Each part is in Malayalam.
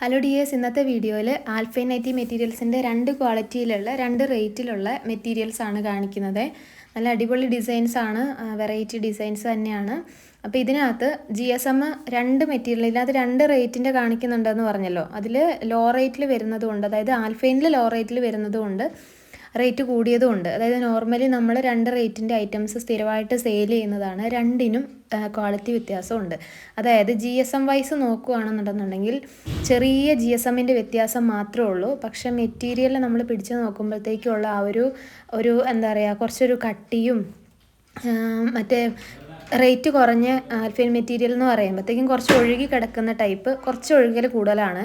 ഹലോ ഡിയേഴ്സ് ഇന്നത്തെ വീഡിയോയിൽ ആൽഫൈൻ നൈറ്റി മെറ്റീരിയൽസിന്റെ രണ്ട് ക്വാളിറ്റിയിലുള്ള രണ്ട് റേറ്റിലുള്ള മെറ്റീരിയൽസ് ആണ് കാണിക്കുന്നത്. നല്ല അടിപൊളി ഡിസൈൻസ് ആണ് വെറൈറ്റി ഡിസൈൻസ് തന്നെയാണ്. അപ്പോൾ ഇതിനകത്ത് ജി എസ് എം രണ്ട് മെറ്റീരിയൽ ഇതിനകത്ത് രണ്ട് റേറ്റിന്റെ കാണിക്കുന്നുണ്ടെന്ന് പറഞ്ഞല്ലോ. അതിൽ ലോ റേറ്റിൽ വരുന്നതുകൊണ്ട് അതായത് ആൽഫൈനിൽ ലോ റേറ്റിൽ വരുന്നതുകൊണ്ട് റേറ്റ് കൂടിയതുമുണ്ട്. അതായത് നോർമലി നമ്മൾ രണ്ട് റേറ്റിന്റെ ഐറ്റംസ് സ്ഥിരമായിട്ട് സെയിൽ ചെയ്യുന്നതാണ് രണ്ടിനും ക്വാളിറ്റി വ്യത്യാസമുണ്ട്. അതായത് ജി എസ് എം വൈസ് നോക്കുകയാണെന്നുണ്ടെന്നുണ്ടെങ്കിൽ ചെറിയ ജി എസ് എമ്മിന്റെ വ്യത്യാസം മാത്രമേ ഉള്ളൂ. പക്ഷെ മെറ്റീരിയൽ നമ്മൾ പിടിച്ച് നോക്കുമ്പോഴത്തേക്കുള്ള ആ ഒരു ഒരു എന്താ പറയുക കുറച്ചൊരു കട്ടിയും മറ്റേ റേറ്റ് കുറഞ്ഞ ആൽഫൈൻ മെറ്റീരിയൽ എന്ന് പറയുമ്പോഴത്തേക്കും കുറച്ച് ഒഴുകി കിടക്കുന്ന ടൈപ്പ് കുറച്ച് ഒഴുകൽ കൂടുതലാണ്.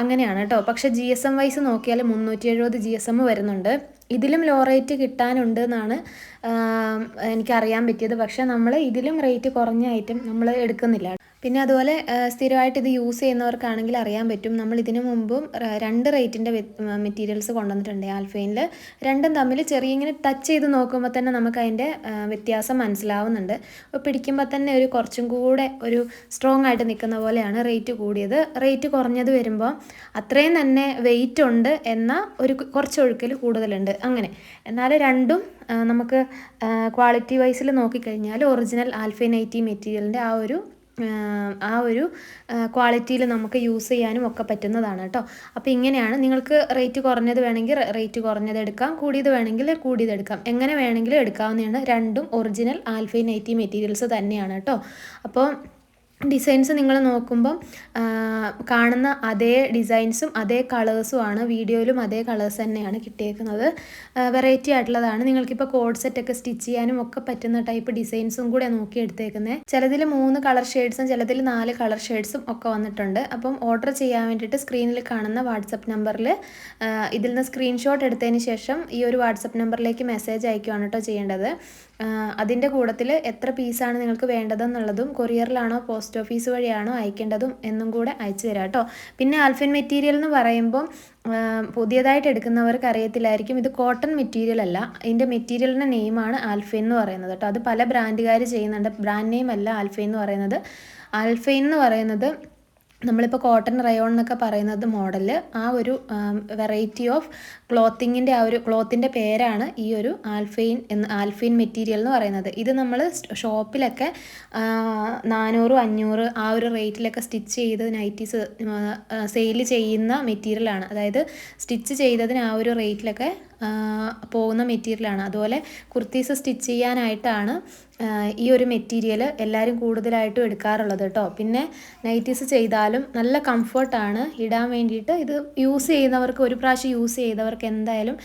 അങ്ങനെയാണ് കേട്ടോ. പക്ഷേ ജി എസ് എം വൈസ് നോക്കിയാൽ മുന്നൂറ്റി എഴുപത് ജി എസ് എം വരുന്നുണ്ട്. ഇതിലും ലോ റേറ്റ് കിട്ടാനുണ്ട് എന്നാണ് എനിക്കറിയാൻ പറ്റിയത്. പക്ഷേ നമ്മൾ ഇതിലും റേറ്റ് കുറഞ്ഞ ഐറ്റം നമ്മൾ എടുക്കുന്നില്ല. പിന്നെ അതുപോലെ സ്ഥിരമായിട്ട് ഇത് യൂസ് ചെയ്യുന്നവർക്കാണെങ്കിൽ അറിയാൻ പറ്റും. നമ്മൾ ഇതിനു മുമ്പും രണ്ട് റേറ്റിന്റെ മെറ്റീരിയൽസ് കൊണ്ടുവന്നിട്ടുണ്ട് ആൽഫൈനിൽ രണ്ടും തമ്മിൽ ചെറിയ ഇങ്ങനെ ടച്ച് ചെയ്ത് നോക്കുമ്പോൾ തന്നെ നമുക്ക് അതിന്റെ വ്യത്യാസം മനസ്സിലാവുന്നുണ്ട്. അപ്പോൾ പിടിക്കുമ്പോൾ തന്നെ ഒരു കുറച്ചും കൂടെ ഒരു സ്ട്രോങ് ആയിട്ട് നിൽക്കുന്ന പോലെയാണ് റേറ്റ് കൂടിയത്. റേറ്റ് കുറഞ്ഞത് വരുമ്പോൾ അത്രയും തന്നെ വെയിറ്റ് ഉണ്ട് എന്ന ഒരു കുറച്ച് ഒഴുക്കൽ കൂടുതലുണ്ട്. അങ്ങനെ. എന്നാൽ രണ്ടും നമുക്ക് ക്വാളിറ്റി വൈസിൽ നോക്കിക്കഴിഞ്ഞാൽ ഒറിജിനൽ ആൽഫൈൻ ഐ ടി മെറ്റീരിയലിന്റെ ആ ഒരു ആ ഒരു ക്വാളിറ്റിയിൽ നമുക്ക് യൂസ് ചെയ്യാനും ഒക്കെ പറ്റുന്നതാണ് കേട്ടോ അപ്പോൾ ഇങ്ങനെയാണ് നിങ്ങൾക്ക് റേറ്റ് കുറഞ്ഞത് വേണമെങ്കിൽ റേറ്റ് കുറഞ്ഞത് എടുക്കാം. കൂടിയത് വേണമെങ്കിൽ കൂടിയത് എടുക്കാം. എങ്ങനെ വേണമെങ്കിലും എടുക്കാവുന്നതാണ്. രണ്ടും ഒറിജിനൽ ആൽഫൈൻ നൈറ്റി മെറ്റീരിയൽസ് തന്നെയാണ് കേട്ടോ അപ്പോൾ ഡിസൈൻസ് നിങ്ങൾ നോക്കുമ്പം കാണുന്ന അതേ ഡിസൈൻസും അതേ കളേഴ്സും ആണ് വീഡിയോയിലും അതേ കളേഴ്സ് തന്നെയാണ് കിട്ടിയേക്കുന്നത്. വെറൈറ്റി ആയിട്ടുള്ളതാണ്. നിങ്ങൾക്കിപ്പോൾ കോഡ് സെറ്റൊക്കെ സ്റ്റിച്ച് ചെയ്യാനും ഒക്കെ പറ്റുന്ന ടൈപ്പ് ഡിസൈൻസും കൂടെ നോക്കി എടുത്തേക്കുന്നത് ചിലതിൽ മൂന്ന് കളർ ഷെയ്ഡ്സും ചിലതിൽ നാല് കളർ ഷെയ്ഡ്സും ഒക്കെ വന്നിട്ടുണ്ട്. അപ്പം ഓർഡർ ചെയ്യാൻ വേണ്ടിയിട്ട് സ്ക്രീനിൽ കാണുന്ന വാട്സപ്പ് നമ്പറിൽ ഇതിൽ നിന്ന് സ്ക്രീൻഷോട്ട് എടുത്തതിന് ശേഷം ഈ ഒരു വാട്സപ്പ് നമ്പറിലേക്ക് മെസ്സേജ് അയക്കുകയാണ് കേട്ടോ ചെയ്യേണ്ടത്. അതിന്റെ കൂട്ടത്തിൽ എത്ര പീസാണ് നിങ്ങൾക്ക് വേണ്ടതെന്നുള്ളതും കൊറിയറിലാണോ പോസ്റ്റ് ഓഫീസ് വഴിയാണോ അയക്കേണ്ടതും എന്നും കൂടെ അയച്ചു തരാം കേട്ടോ. പിന്നെ ആൽഫിൻ മെറ്റീരിയൽ എന്ന് പറയുമ്പോൾ പുതിയതായിട്ട് എടുക്കുന്നവർക്ക് അറിയത്തില്ലായിരിക്കും. ഇത് കോട്ടൺ മെറ്റീരിയൽ അല്ല. ഇതിന്റെ മെറ്റീരിയലിന്റെ നെയിമാണ് ആൽഫൈൻ എന്ന് പറയുന്നത് കേട്ടോ. അത് പല ബ്രാൻഡുകാർ ചെയ്യുന്നുണ്ട്. ബ്രാൻഡ് നെയിം അല്ല ആൽഫൈൻ എന്ന് പറയുന്നത്. ആൽഫൈൻ എന്ന് പറയുന്നത് നമ്മളിപ്പോൾ കോട്ടൺ റയോൺ എന്നൊക്കെ പറയുന്നത് മോഡൽ ആ ഒരു വെറൈറ്റി ഓഫ് ക്ലോത്തിങ്ങിന്റെ ആ ഒരു ക്ലോത്തിന്റെ പേരാണ് ഈ ഒരു ആൽഫൈൻ എന്ന് ആൽഫൈൻ മെറ്റീരിയൽ എന്ന് പറയുന്നത്. ഇത് നമ്മൾ ഷോപ്പിലൊക്കെ നാനൂറ് അഞ്ഞൂറ് ആ ഒരു റേറ്റിലൊക്കെ സ്റ്റിച്ച് ചെയ്ത് നൈറ്റീസ് സെയിൽ ചെയ്യുന്ന മെറ്റീരിയലാണ് അതായത് സ്റ്റിച്ച് ചെയ്തതിന് ആ ഒരു റേറ്റിലൊക്കെ പോകുന്ന മെറ്റീരിയലാണ്. അതുപോലെ കുർത്തീസ് സ്റ്റിച്ച് ചെയ്യാനായിട്ടാണ് ഈ ഒരു മെറ്റീരിയൽ എല്ലാവരും കൂടുതലായിട്ടും എടുക്കാറുള്ളത് കേട്ടോ പിന്നെ നൈറ്റീസ് ചെയ്താലും നല്ല കംഫർട്ടാണ്. ഇടാൻ വേണ്ടിയിട്ട് ഇത് യൂസ് ചെയ്യുന്നവർക്ക് ഒരു പ്രാവശ്യം യൂസ് ചെയ്തവർക്ക് എന്തായാലും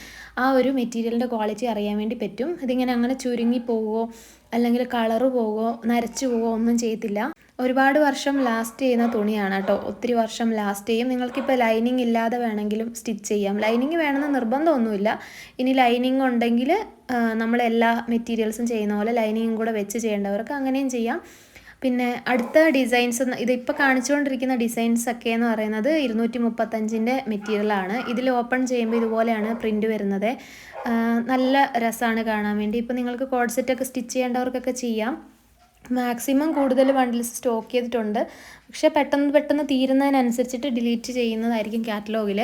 ആ ഒരു മെറ്റീരിയലിന്റെ ക്വാളിറ്റി അറിയാൻ വേണ്ടി പറ്റും. ഇതിങ്ങനെ അങ്ങനെ ചുരുങ്ങി പോവുമോ അല്ലെങ്കിൽ കളറ് പോകുമോ നരച്ചു പോകുമോ ഒന്നും ചെയ്യത്തില്ല. ഒരുപാട് വർഷം ലാസ്റ്റ് ചെയ്യുന്ന തുണിയാണ് കേട്ടോ. ഒത്തിരി വർഷം ലാസ്റ്റ് ചെയ്യും. നിങ്ങൾക്കിപ്പോൾ ലൈനിങ് ഇല്ലാതെ വേണമെങ്കിലും സ്റ്റിച്ച് ചെയ്യാം. ലൈനിങ് വേണമെന്ന് നിർബന്ധമൊന്നുമില്ല. ഇനി ലൈനിങ് ഉണ്ടെങ്കിൽ നമ്മൾ എല്ലാ മെറ്റീരിയൽസും ചെയ്യുന്ന പോലെ ലൈനിങ്ങും കൂടെ വെച്ച് ചെയ്യേണ്ടവർക്ക് അങ്ങനെയും ചെയ്യാം. പിന്നെ അടുത്ത ഡിസൈൻസ് ഇതിപ്പോൾ കാണിച്ചുകൊണ്ടിരിക്കുന്ന ഡിസൈൻസ് ഒക്കെ എന്ന് പറയുന്നത് ഇരുന്നൂറ്റി മുപ്പത്തഞ്ചിന്റെ മെറ്റീരിയലാണ് ഇതിൽ ഓപ്പൺ ചെയ്യുമ്പോൾ ഇതുപോലെയാണ് പ്രിന്റ് വരുന്നത്. നല്ല രസമാണ് കാണാൻ വേണ്ടി. ഇപ്പോൾ നിങ്ങൾക്ക് കോഡ് സെറ്റൊക്കെ സ്റ്റിച്ച് ചെയ്യേണ്ടവർക്കൊക്കെ ചെയ്യാം. മാക്സിമം കൂടുതൽ ബണ്ടിൽസ് സ്റ്റോക്ക് ചെയ്തിട്ടുണ്ട്. പക്ഷേ പെട്ടെന്ന് പെട്ടെന്ന് തീരുന്നതിനനുസരിച്ചിട്ട് ഡിലീറ്റ് ചെയ്യുന്നതായിരിക്കും കാറ്റലോഗിൽ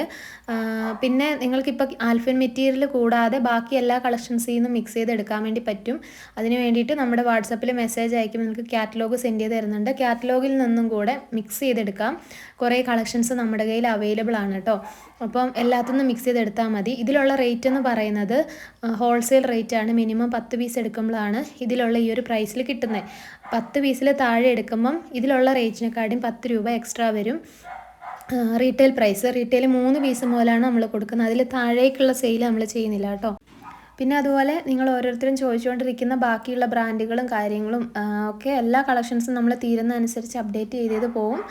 പിന്നെ നിങ്ങൾക്കിപ്പോൾ ആൽഫിൻ മെറ്റീരിയൽ കൂടാതെ ബാക്കി എല്ലാ കളക്ഷൻസിൽ നിന്നും മിക്സ് ചെയ്ത് എടുക്കാൻ വേണ്ടി പറ്റും. അതിന് വേണ്ടിയിട്ട് നമ്മുടെ വാട്സപ്പിൽ മെസ്സേജ് അയക്കും. നിങ്ങൾക്ക് കാറ്റലോഗ് സെൻഡ് ചെയ്ത് തരുന്നുണ്ട്. കാറ്റലോഗിൽ നിന്നും കൂടെ മിക്സ് ചെയ്തെടുക്കാം. കുറേ കളക്ഷൻസ് നമ്മുടെ കയ്യിൽ അവൈലബിൾ ആണ് കേട്ടോ. അപ്പം എല്ലാത്തുനിന്നും മിക്സ് ചെയ്തെടുത്താൽ മതി. ഇതിലുള്ള റേറ്റ് എന്ന് പറയുന്നത് ഹോൾസെയിൽ റേറ്റ് ആണ്. മിനിമം പത്ത് പീസ് എടുക്കുമ്പോഴാണ് ഇതിലുള്ള ഈ ഒരു പ്രൈസിൽ കിട്ടുന്നത്. പത്ത് പീസിൽ താഴെ എടുക്കുമ്പം ഇതിലുള്ള റേറ്റിനെക്കാട്ടും പത്ത് രൂപ എക്സ്ട്രാ വരും. Retail price. റീറ്റെയിൽ മൂന്ന് പീസ് മുതലാണ് നമ്മൾ കൊടുക്കുന്നത്. അതിൽ താഴേക്കുള്ള സെയിൽ നമ്മൾ ചെയ്യുന്നില്ല കേട്ടോ. പിന്നെ അതുപോലെ നിങ്ങൾ ഓരോരുത്തരും ചോദിച്ചുകൊണ്ടിരിക്കുന്ന ബാക്കിയുള്ള ബ്രാൻഡുകളും കാര്യങ്ങളും ഒക്കെ എല്ലാ കളക്ഷൻസും നമ്മൾ തീരുന്നതനുസരിച്ച് അപ്ഡേറ്റ് ചെയ്ത് ചെയ്ത് പോവും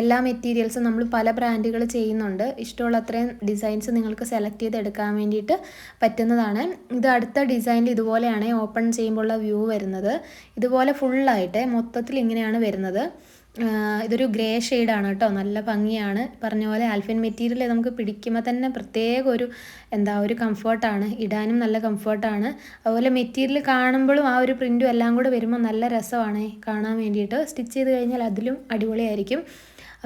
എല്ലാ മെറ്റീരിയൽസും നമ്മൾ പല ബ്രാൻഡുകൾ ചെയ്യുന്നുണ്ട്. ഇഷ്ടമുള്ള അത്രയും ഡിസൈൻസ് നിങ്ങൾക്ക് സെലക്ട് ചെയ്ത് എടുക്കാൻ വേണ്ടിയിട്ട് പറ്റുന്നതാണ്. ഇത് അടുത്ത ഡിസൈനിൽ ഇതുപോലെയാണ് ഓപ്പൺ ചെയ്യുമ്പോഴുള്ള വ്യൂ വരുന്നത്. ഇതുപോലെ ഫുള്ളായിട്ട് മൊത്തത്തിൽ ഇങ്ങനെയാണ് വരുന്നത്. ഇതൊരു ഗ്രേ ഷെയ്ഡാണ് കേട്ടോ. നല്ല ഭംഗിയാണ്. പറഞ്ഞ പോലെ ആൽഫിൻ മെറ്റീരിയൽ നമുക്ക് പിടിക്കുമ്പോൾ തന്നെ പ്രത്യേക ഒരു എന്താ ഒരു കംഫർട്ടാണ്. ഇടാനും നല്ല കംഫർട്ടാണ്. അതുപോലെ മെറ്റീരിയൽ കാണുമ്പോഴും ആ ഒരു പ്രിന്റും എല്ലാം കൂടെ വരുമ്പോൾ നല്ല രസമാണ് കാണാൻ വേണ്ടിയിട്ട്. സ്റ്റിച്ച് ചെയ്ത് കഴിഞ്ഞാൽ അതിലും അടിപൊളിയായിരിക്കും.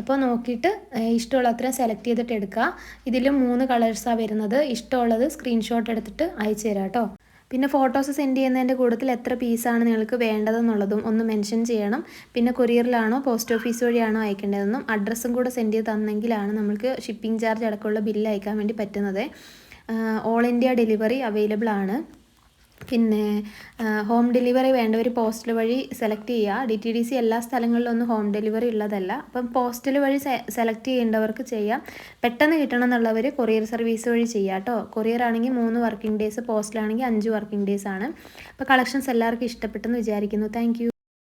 അപ്പോൾ നോക്കിയിട്ട് ഇഷ്ടമുള്ള സെലക്ട് ചെയ്തിട്ട് എടുക്കുക ഇതിലും മൂന്ന് കളേഴ്സാണ് വരുന്നത്. ഇഷ്ടമുള്ളത് സ്ക്രീൻഷോട്ട് എടുത്തിട്ട് അയച്ചു തരാം കേട്ടോ. പിന്നെ ഫോട്ടോസ് സെൻഡ് ചെയ്യുന്നതിന്റെ കൂട്ടത്തിൽ എത്ര പീസാണ് നിങ്ങൾക്ക് വേണ്ടതെന്നുള്ളതും ഒന്ന് മെൻഷൻ ചെയ്യണം. പിന്നെ കൊറിയറിലാണോ പോസ്റ്റ് ഓഫീസ് വഴിയാണോ അയക്കേണ്ടതെന്നും അഡ്രസ്സും കൂടെ സെൻഡ് ചെയ്ത് തന്നെങ്കിലാണ് നമുക്ക് ഷിപ്പിംഗ് ചാർജ് അടക്കമുള്ള ബില്ല് അയക്കാൻ വേണ്ടി പറ്റുന്നത്. ഓൾ ഇന്ത്യ ഡെലിവറി അവൈലബിൾ ആണ്. പിന്നെ ഹോം ഡെലിവറി വേണ്ടവർ പോസ്റ്റൽ വഴി സെലക്ട് ചെയ്യുക ഡി ടി ഡി സി എല്ലാ സ്ഥലങ്ങളിലൊന്നും ഹോം ഡെലിവറി ഉള്ളതല്ല. അപ്പം പോസ്റ്റൽ വഴി സെലക്ട് ചെയ്യേണ്ടവർക്ക് ചെയ്യാം. പെട്ടെന്ന് കിട്ടണം എന്നുള്ളവർ കൊറിയർ സർവീസ് വഴി ചെയ്യാം കേട്ടോ കൊറിയർ ആണെങ്കിൽ മൂന്ന് വർക്കിംഗ് ഡേയ്സ് പോസ്റ്റലാണെങ്കിൽ അഞ്ച് വർക്കിംഗ് ഡേയ്സ് ആണ്. അപ്പോൾ കളക്ഷൻസ് എല്ലാവർക്കും ഇഷ്ടപ്പെട്ടെന്ന് വിചാരിക്കുന്നു. താങ്ക്